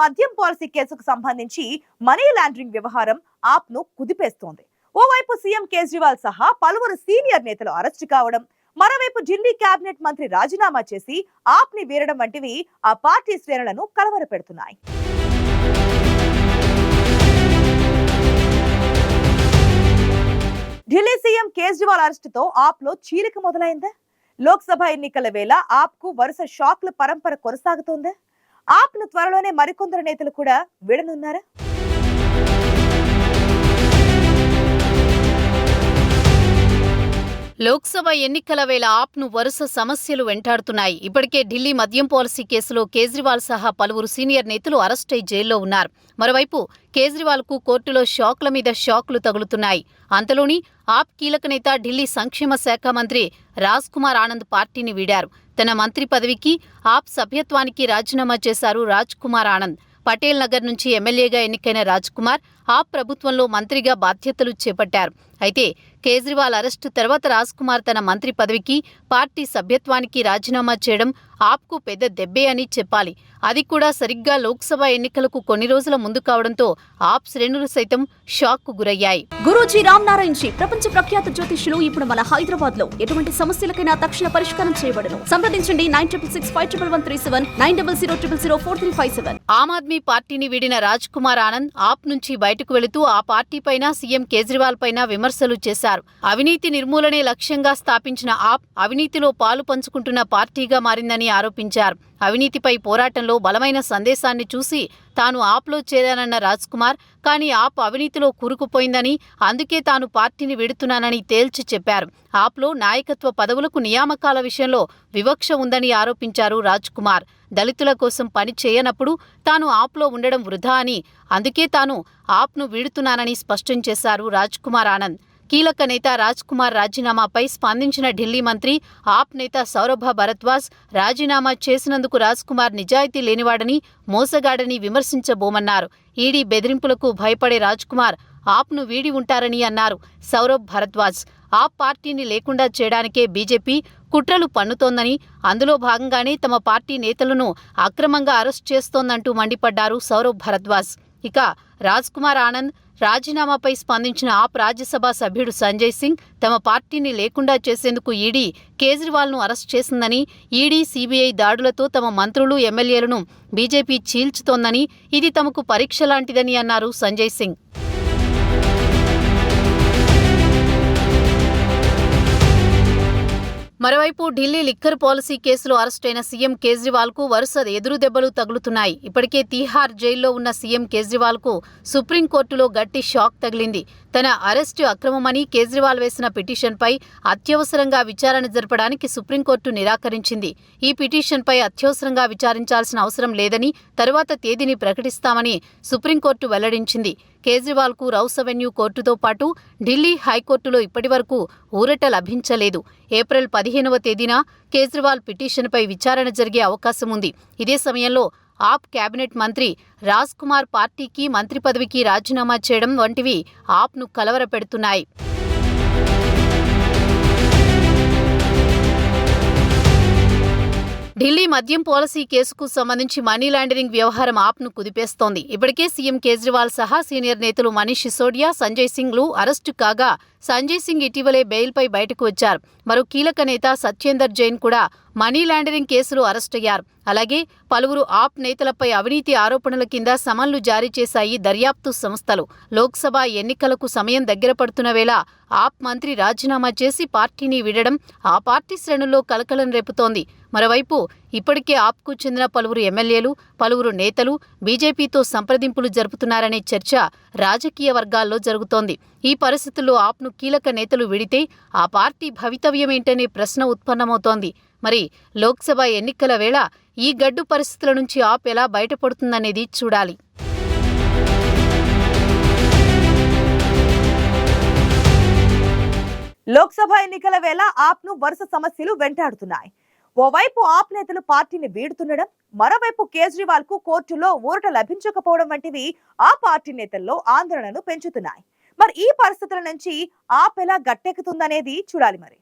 మద్యం పాలసీ కేసుకు సంబంధించి మనీ లాండరింగ్ వ్యవహారం ఆప్ను కుదిపేస్తోంది. ఓవైపు సీఎం కేజ్రీవాల్ సహా పలువురు సీనియర్ నేతలు అరెస్టు కావడం మరోవైపు ఢిల్లీ కేబినెట్ మంత్రి రాజీనామా చేసి ఆప్ని వీరడం వంటివి ఆ పార్టీ శ్రేణులను కలవరపెడుతున్నాయి. ఢిల్లీ సీఎం కేజ్రీవాల్ అరెస్టుతో ఆప్లో చీలిక మొదలైందా. లోక్సభ ఎన్నికల వేళ ఆప్కు వరుస షాక్ల పరంపర కొనసాగుతోందా. ఆప్ను త్వరలోనే మరికొందరు నేతలు కూడా విడనున్నారా? లోక్సభ ఎన్నికల వేళ ఆప్ను వరుస సమస్యలు వెంటాడుతున్నాయి. ఇప్పటికే ఢిల్లీ మద్యం పాలసీ కేసులో కేజ్రీవాల్ సహా పలువురు సీనియర్ నేతలు అరెస్టై జైల్లో ఉన్నారు. మరోవైపు కేజ్రీవాల్కు కోర్టులో షాక్ల మీద షాక్లు తగులుతున్నాయి. అంతలోని ఆప్ కీలక నేత ఢిల్లీ సంక్షేమ శాఖ మంత్రి రాజ్ కుమార్ ఆనంద్ పార్టీని వీడారు. తన మంత్రి పదవికి ఆప్ సభ్యత్వానికి రాజీనామా చేశారు రాజ్ కుమార్ ఆనంద్. పటేల్ నగర్ నుంచి ఎమ్మెల్యేగా ఎన్నికైన రాజ్ కుమార్ ఆప్ ప్రభుత్వంలో మంత్రిగా బాధ్యతలు చేపట్టారు. అయితే కేజ్రీవాల్ అరెస్టు తర్వాత రాజ్ కుమార్ తన మంత్రి పదవికి పార్టీ సభ్యత్వానికి రాజీనామా చేయడం ఆప్కు పెద్ద దెబ్బే అని చెప్పాలి. అది కూడా సరిగ్గా లోక్సభ ఎన్నికలకు కొన్ని రోజుల ముందు కావడంతో ఆప్ శ్రేణులు సైతం షాక్కు గురయ్యాయి. గురూజీ రామ్ నారాయణ్ జీ ప్రపంచ ప్రఖ్యాత జ్యోతిష్యులు ఇప్పుడు మన హైదరాబాద్లో ఎటువంటి సమస్యలకైనా తక్షణ పరిష్కారం చేయబడను సంప్రదించండి nine triple six five triple one three seven nine double zero triple zero four three five seven. Aam Aadmi పార్టీని వీడిన రాజ్ కుమార్ ఆనంద్ ఆప్ నుంచి బయటకు వెళుతూ ఆ పార్టీ పైన సీఎం కేజ్రీవాల్ పైన విమర్శలు చేశారు. అవినీతి నిర్మూలనే లక్ష్యంగా స్థాపించిన ఆప్ అవినీతిలో పాలు పంచుకుంటున్న పార్టీగా మారిందని ఆరోపించారు. అవినీతిపై పోరాటంలో బలమైన సందేశాన్ని చూసి తాను ఆప్లో చేరానన్న రాజ్ కుమార్ కానీ ఆప్ అవినీతిలో కూరుకుపోయిందని అందుకే తాను పార్టీని విడుతున్నానని తేల్చి చెప్పారు. ఆప్లో నాయకత్వ పదవులకు నియామకాల విషయంలో వివక్ష ఉందని ఆరోపించారు రాజ్ కుమార్ దళితుల కోసం పని చేయనప్పుడు తాను ఆప్లో ఉండడం వృధా అని అందుకే తాను ఆప్ను వీడుతున్నానని స్పష్టం చేశారు రాజ్ కుమార్ ఆనంద్. కీలక నేత రాజ్ కుమార్ రాజీనామాపై స్పందించిన ఢిల్లీ మంత్రి ఆప్ నేత సౌరభ భరద్వాజ్ రాజీనామా చేసినందుకు రాజ్ కుమార్ నిజాయితీ లేనివాడని మోసగాడని విమర్శించబోమన్నారు. ఈడీ బెదిరింపులకు భయపడే రాజ్ కుమార్ ఆప్ను వీడి ఉంటారని అన్నారు సౌరభ్ భరద్వాజ్. ఆప్ పార్టీని లేకుండా చేయడానికే బీజేపీ కుట్రలు పన్నుతోందని అందులో భాగంగానే తమ పార్టీ నేతలను అక్రమంగా అరెస్ట్ చేస్తోందంటూ మండిపడ్డారు సౌరభ్ భరద్వాజ్. ఇక రాజ్ కుమార్ ఆనంద్ రాజీనామాపై స్పందించిన ఆప్ రాజ్యసభ సభ్యుడు సంజయ్ సింగ్ తమ పార్టీని లేకుండా చేసేందుకు ఈడీ కేజ్రీవాల్ను అరెస్ట్ చేసిందని ఈడీ సీబీఐ దాడులతో తమ మంత్రులు ఎమ్మెల్యేలను బీజేపీ చీల్చుతోందని ఇది తమకు పరీక్ష లాంటిదని అన్నారు సంజయ్ సింగ్. మరోవైపు ఢిల్లీ లిక్కర్ పాలసీ కేసులో అరెస్టైన సీఎం కేజ్రీవాల్కు వరుస ఎదురు దెబ్బలు తగులుతున్నాయి. ఇప్పటికే తీహార్ జైల్లో ఉన్న సీఎం కేజ్రీవాల్కు సుప్రీంకోర్టులో గట్టి షాక్ తగిలింది. తన అరెస్టు అక్రమమని కేజ్రీవాల్ వేసిన పిటిషన్పై అత్యవసరంగా విచారణ జరపడానికి సుప్రీంకోర్టు నిరాకరించింది. ఈ పిటిషన్పై అత్యవసరంగా విచారించాల్సిన అవసరం లేదని తరువాత తేదీని ప్రకటిస్తామని సుప్రీంకోర్టు వెల్లడించింది. కేజ్రీవాల్కు రౌస్ అవెన్యూ కోర్టుతో పాటు ఢిల్లీ హైకోర్టులో ఇప్పటివరకు ఊరట లభించలేదు. ఏప్రిల్ పదిహేనవ తేదీన కేజ్రీవాల్ పిటిషన్పై విచారణ జరిగే అవకాశం ఉంది ఇదే సమయంలో ఆప్ కేబినెట్ మంత్రి రాజ్ కుమార్ పార్టీకి మంత్రి పదవికి రాజీనామా చేయడం వంటివి ఆప్ను కలవరపెడుతున్నాయి. ఢిల్లీ మద్యం పాలసీ కేసుకు సంబంధించి మనీ లాండరింగ్ వ్యవహారం ఆప్ను కుదిపేస్తోంది. ఇప్పటికే సీఎం కేజ్రీవాల్ సహా సీనియర్ నేతలు మనీష్ సిసోడియా సంజయ్ సింగ్లు అరెస్టు కాగా సంజయ్ సింగ్ ఇటీవలే బెయిల్పై బయటకు వచ్చారు. మరో కీలక నేత సత్యేందర్ జైన్ కూడా మనీ లాండరింగ్ కేసులో అరెస్టయ్యారు అలాగే పలువురు ఆప్ నేతలపై అవినీతి ఆరోపణల కింద సమన్లు జారీ చేశాయి దర్యాప్తు సంస్థలు. లోక్సభ ఎన్నికలకు సమయం దగ్గర పడుతున్న వేళ ఆప్ మంత్రి రాజీనామా చేసి పార్టీని వీడడం ఆ పార్టీ శ్రేణుల్లో కలకలం రేపుతోంది. మరోవైపు ఇప్పటికే ఆప్కు చెందిన పలువురు ఎమ్మెల్యేలు పలువురు నేతలు బీజేపీతో సంప్రదింపులు జరుపుతున్నారనే చర్చ రాజకీయ వర్గాల్లో జరుగుతోంది. ఈ పరిస్థితుల్లో ఆప్ను కీలక నేతలు విడితే ఆ పార్టీ భవితవ్యమేంటనే ప్రశ్న ఉత్పన్నమవుతోంది. మరి లోక్సభ ఎన్నికల వేళ ఈ గడ్డు పరిస్థితుల నుంచి ఆప్ ఎలా బయటపడుతుందనేది చూడాలి. లోక్సభ ఎన్నికల వేళ ఆప్ను వరుస సమస్యలు వెంటాడుతున్నాయి. ఓవైపు ఆప్ నేతలు పార్టీని వీడుతుండడం మరోవైపు కేజ్రీవాల్కు కోర్టులో ఊరట లభించకపోవడం వంటివి ఆ పార్టీ నేతల్లో ఆందోళనను పెంచుతున్నాయి. మరి ఈ పరిస్థితుల నుంచి ఆప్ ఎలా గట్టెక్కుతుందనేది చూడాలి మరి.